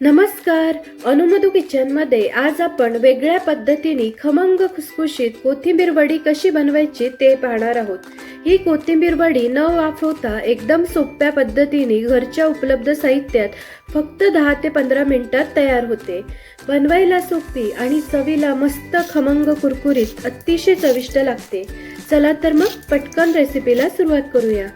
नमस्कार. अनुमधू किचनमध्ये आज आपण वेगळ्या पद्धतीने खमंग खुसखुशीत कोथिंबीर वडी कशी बनवायची ते पाहणार आहोत. ही कोथिंबीर वडी न वाफवता एकदम सोप्या पद्धतीने घरच्या उपलब्ध साहित्यात फक्त दहा ते पंधरा मिनिटात तयार होते. बनवायला सोपी आणि चवीला मस्त खमंग कुरकुरीत अतिशय चविष्ट लागते. चला तर मग पटकन रेसिपीला सुरुवात करूया.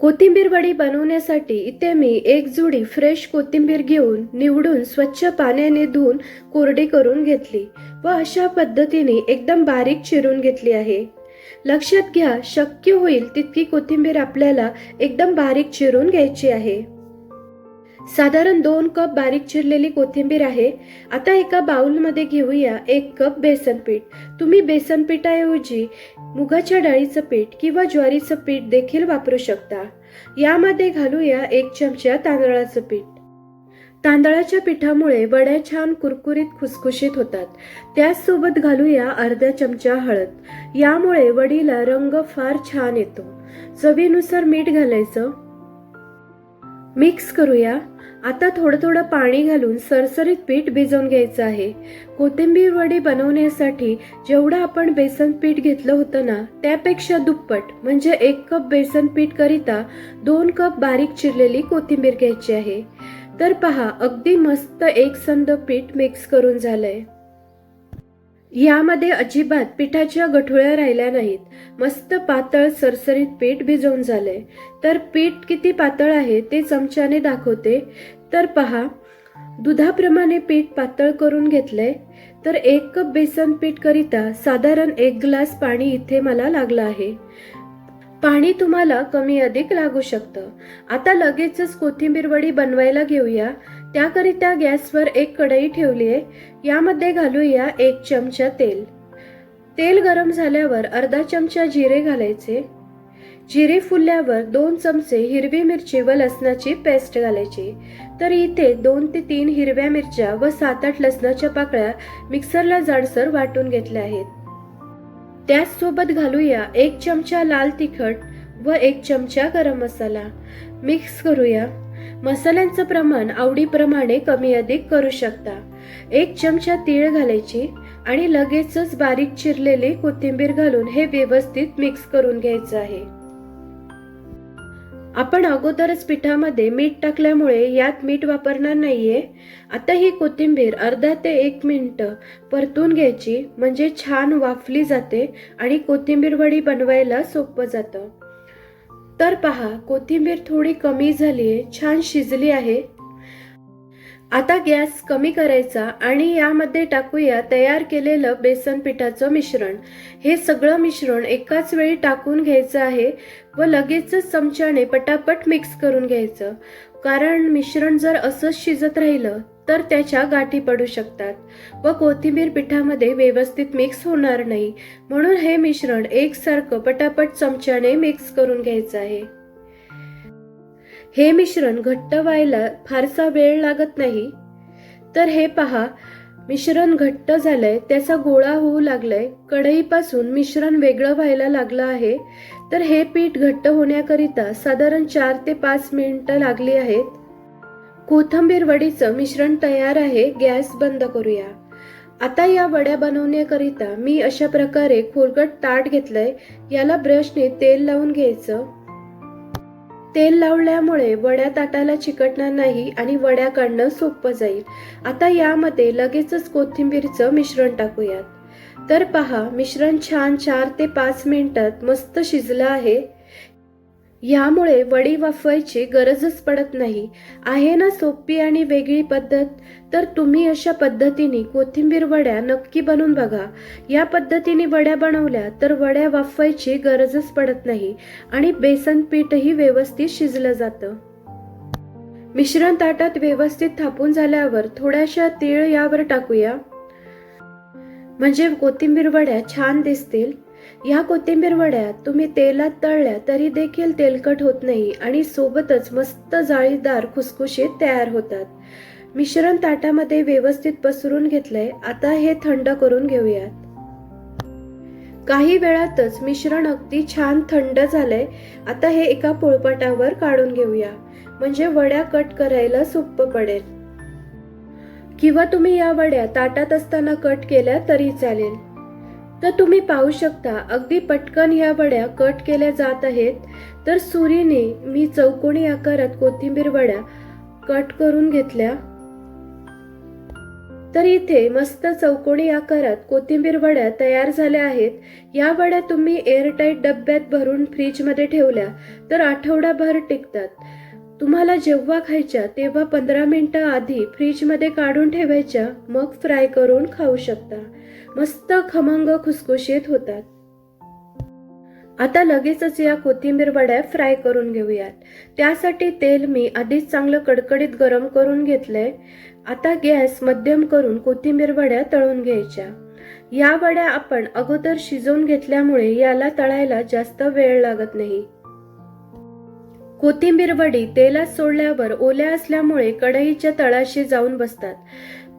कोथिंबीर वडी बनवण्यासाठी इथे मी एक जुडी फ्रेश कोथिंबीर घेऊन निवडून स्वच्छ पाण्याने धुवून कोरडी करून घेतली व अशा पद्धतीने एकदम बारीक चिरून घेतली आहे. लक्षात घ्या शक्य होईल तितकी कोथिंबीर आपल्याला एकदम बारीक चिरून घ्यायची आहे. साधारण दोन कप बारीक चिरलेली कोथिंबीर आहे. आता एका बाउलमध्ये घेऊया एक कप बेसन पीठ. तुम्ही बेसन पिठाऐवजी मुगाच्या डाळीचं पीठ किंवा ज्वारीचं पीठ देखील वापरू शकता. यामध्ये घालूया एक चमचा तांदळाचं पीठ. तांदळाच्या पिठामुळे वड्या छान कुरकुरीत खुसखुशीत होतात. त्याचसोबत घालूया अर्धा चमचा हळद. यामुळे वडीला रंग फार छान येतो. चवीनुसार मीठ घालायचं. मिक्स करूया. आता थोडं थोडं पाणी घालून सरसरीत पीठ भिजवून घ्यायचं आहे. कोथिंबीर वडी बनवण्यासाठी जेवढं आपण बेसन पीठ घेतलं होतं ना त्यापेक्षा दुप्पट म्हणजे एक कप बेसन पीठ करिता दोन कप बारीक चिरलेली कोथिंबीर घ्यायची आहे. तर पहा अगदी मस्त एकसंध पीठ मिक्स करून झालंय. यामध्ये अजिबात पिठाच्या गठुळ्या राहिल्या नाहीत. मस्त पातळ सरसरीत पीठ भिजवून झालंय. तर पीठ किती पातळ आहे ते चमच्याने दाखवते. तर पहा दुधाप्रमाणे पीठ पातळ करून घेतलंय. तर एक कप बेसन पीठ करिता साधारण एक ग्लास पाणी इथे मला लागलं आहे. पाणी तुम्हाला कमी अधिक लागू शकतं. आता लगेचच कोथिंबीर वडी बनवायला घेऊया. त्याकरिता गॅसवर एक कढई ठेवली आहे. यामध्ये घालूया एक चमचा तेल. तेल गरम झाल्यावर अर्धा चमचा जिरे घालायचे. जिरे फुलल्यावर दोन चमचे हिरवी मिरची व लसणाची पेस्ट घालायची. तर इथे दोन ते तीन हिरव्या मिरच्या व सात आठ लसणाच्या पाकळ्या मिक्सरला जाडसर वाटून घेतल्या आहेत. त्याचसोबत घालूया एक चमचा लाल तिखट व एक चमचा गरम मसाला. मिक्स करूया. मसाल्यांचं प्रमाण आवडीप्रमाणे कमी अधिक करू शकता. एक चमचा तीळ घालायची आणि लगेचच बारीक चिरलेली कोथिंबीर घालून हे व्यवस्थित मिक्स करून घ्यायचं आहे. आपण अगोदरच पिठामध्ये मीठ टाकल्यामुळे यात मीठ वापरणार नाहीये. आता ही कोथिंबीर अर्धा ते एक मिनिट परतून घ्यायची म्हणजे छान वाफली जाते आणि कोथिंबीर वडी बनवायला सोपं जातं. तर पहा कोथिंबीर थोडी कमी झाली आहे छान शिजली आहे. आता गॅस कमी करायचा आणि यामध्ये टाकूया तयार केलेलं बेसन पिठाचं मिश्रण. हे सगळं मिश्रण एकाच वेळी टाकून घ्यायचं आहे व लगेचच चमच्याने पटापट मिक्स करून घ्यायचं. कारण मिश्रण जर असंच शिजत राहिलं तर त्याच्या गाठी पडू शकतात व कोथिंबीर पिठामध्ये व्यवस्थित मिक्स होणार नाही. म्हणून हे मिश्रण एकसारखं पटापट चमच्याने मिक्स करून घ्यायचं आहे. हे मिश्रण घट्ट व्हायला फारसा वेळ लागत नाही. तर हे पहा मिश्रण घट्ट झालंय त्याचा गोळा होऊ लागलाय. कढईपासून मिश्रण वेगळं व्हायला लागलं आहे. तर हे पीठ घट्ट होण्याकरिता साधारण चार ते पाच मिनिटं लागली आहेत. कोथंबीर वडीचं मिश्रण तयार आहे गॅस बंद करूया. आता या वड्या बनवण्याकरिता मी अशा प्रकारे खोलगट ताट घेतलंय याला ब्रशने तेल लावून घ्यायचं. तेल लावल्यामुळे वड्या ताटाला चिकटणार नाही आणि वड्या काढणं सोपं जाईल. आता यामध्ये लगेचच कोथिंबीरचं मिश्रण टाकूयात. तर पहा मिश्रण छान चार ते पाच मिनिटात मस्त शिजलं आहे. यामुळे वडी वाफवायची गरजच पडत नाही. आहे ना सोपी आणि वेगळी पद्धत? तर तुम्ही अशा पद्धतीने कोथिंबीर वड्या नक्की बनवून बघा. या पद्धतीने वड्या बनवल्या तर वड्या वाफवायची गरजच पडत नाही आणि बेसन पीठही व्यवस्थित शिजलं जातं. मिश्रण ताटात व्यवस्थित थापून झाल्यावर थोड्याशा तीळ यावर टाकूया. म्हणजे कोथिंबीर वड्या छान दिसतील. ह्या कोथिंबीर वड्या तुम्ही तेलात तळल्या तरी देखील तेलकट होत नाही आणि सोबतच मस्त जाळीदार खुसखुशीत तयार होतात. मिश्रण ताटामध्ये व्यवस्थित पसरून घेतलंय आता हे थंड करून घेऊयात. काही वेळातच मिश्रण अगदी छान थंड झालंय आता हे एका पोळपाटावर काढून घेऊया. म्हणजे वड्या कट करायला सोपं पडेल. किंवा तुम्ही या वड्या ताटात असताना कट केल्या तरी चालेल. तर तुम्ही पाहू शकता अगदी पटकन ह्या वड्या कट केल्या जात आहेत. तर सुरीने मी चौकोनी आकारात कोथिंबीर वड्या कट करून घेतल्या. तर इथे मस्त चौकोनी आकारात कोथिंबीर वड्या तयार झाल्या आहेत. या वड्या तुम्ही एअरटाईट डब्यात भरून फ्रीजमध्ये ठेवल्या तर आठवडाभर टिकतात. तुम्हाला जेव्हा खायच्या तेव्हा पंधरा मिनिटं आधी फ्रीजमध्ये काढून ठेवायच्या मग फ्राय करून खाऊ शकता. मस्त खमंग खुसखुशीत होतात. आता लगेचच या कोथिंबीर वड्या फ्राय करून घेऊयात. त्यासाठी तेल मी आधीच चांगलं कडकडीत गरम करून घेतलंय. आता गॅस मध्यम करून कोथिंबीर वड्या तळून घ्यायच्या. या वड्या आपण अगोदर शिजवून घेतल्यामुळे याला तळायला जास्त वेळ लागत नाही. कोथिंबीर वडी तेलात सोडल्यावर ओल्या असल्यामुळे कढईच्या तळाशी जाऊन बसतात.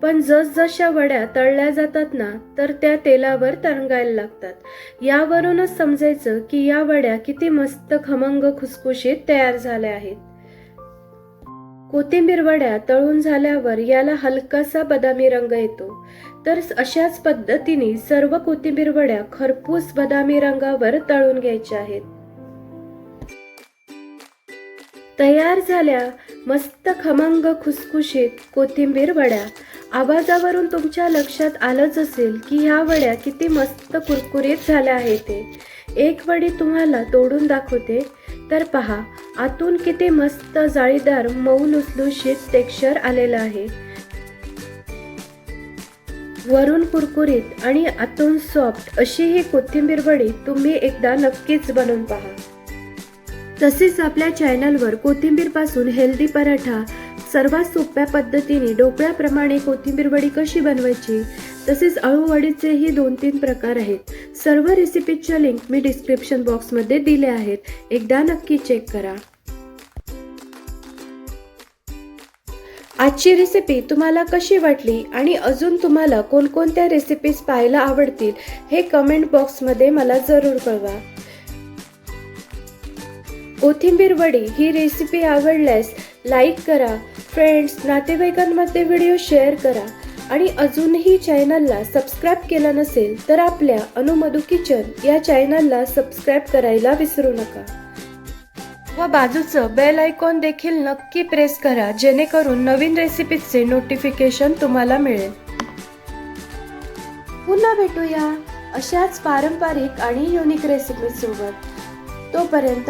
पण जसजशा वड्या तळल्या जातात ना तर त्या तेलावर तरंगायला लागतात. यावरूनच समजायचं की या वड्या किती मस्त खमंग खुसखुशीत तयार झाल्या आहेत. कोथिंबीर वड्या तळून झाल्यावर याला हलकासा बदामी रंग येतो. तर अशाच पद्धतीने सर्व कोथिंबीर वड्या खरपूस बदामी रंगावर तळून घ्यायच्या आहेत. तयार झाल्या. मस्त खमंग खुसखुशीत कोथिंबीर वड्या. आवाजावरून तुमच्या लक्षात आलंच असेल की ह्या वड्या किती मस्त कुरकुरीत झाल्या आहेत ते. एक वडी तुम्हाला तोडून दाखवते. तर पहा आतून किती मस्त जाळीदार मऊ लुसलुशीत टेक्स्चर आलेलं आहे. वरून कुरकुरीत आणि आतून सॉफ्ट अशी ही कोथिंबीर वडी तुम्ही एकदा नक्कीच बनवून पहा. तसेच आपल्या चॅनलवर कोथिंबीरपासून हेल्दी पराठा सर्वात सोप्या पद्धतीने ढोकळ्याप्रमाणे कोथिंबीर वडी कशी बनवायची तसेच अळूवडीचेही दोन तीन प्रकार आहेत. सर्व रेसिपीच्या लिंक मी डिस्क्रिप्शन बॉक्समध्ये दिले आहेत. एकदा नक्की चेक करा. आजची रेसिपी तुम्हाला कशी वाटली आणि अजून तुम्हाला कोणकोणत्या रेसिपीज पाहायला आवडतील हे कमेंट बॉक्समध्ये मला जरूर कळवा. कोथिंबीर वडी ही रेसिपी आवडल्यास लाईक करा. फ्रेंड्स नातेवाईकांमध्ये व्हिडिओ शेअर करा. आणि अजूनही चॅनलला सबस्क्राईब केला नसेल तर आपल्या अनुमधू किचन या चॅनलला सबस्क्राईब करायला विसरू नका. व बाजूचं बेल आयकॉन देखील नक्की प्रेस करा जेणेकरून नवीन रेसिपीचे नोटिफिकेशन तुम्हाला मिळेल. पुन्हा भेटूया अशाच पारंपरिक आणि युनिक रेसिपी सोबत. तोपर्यंत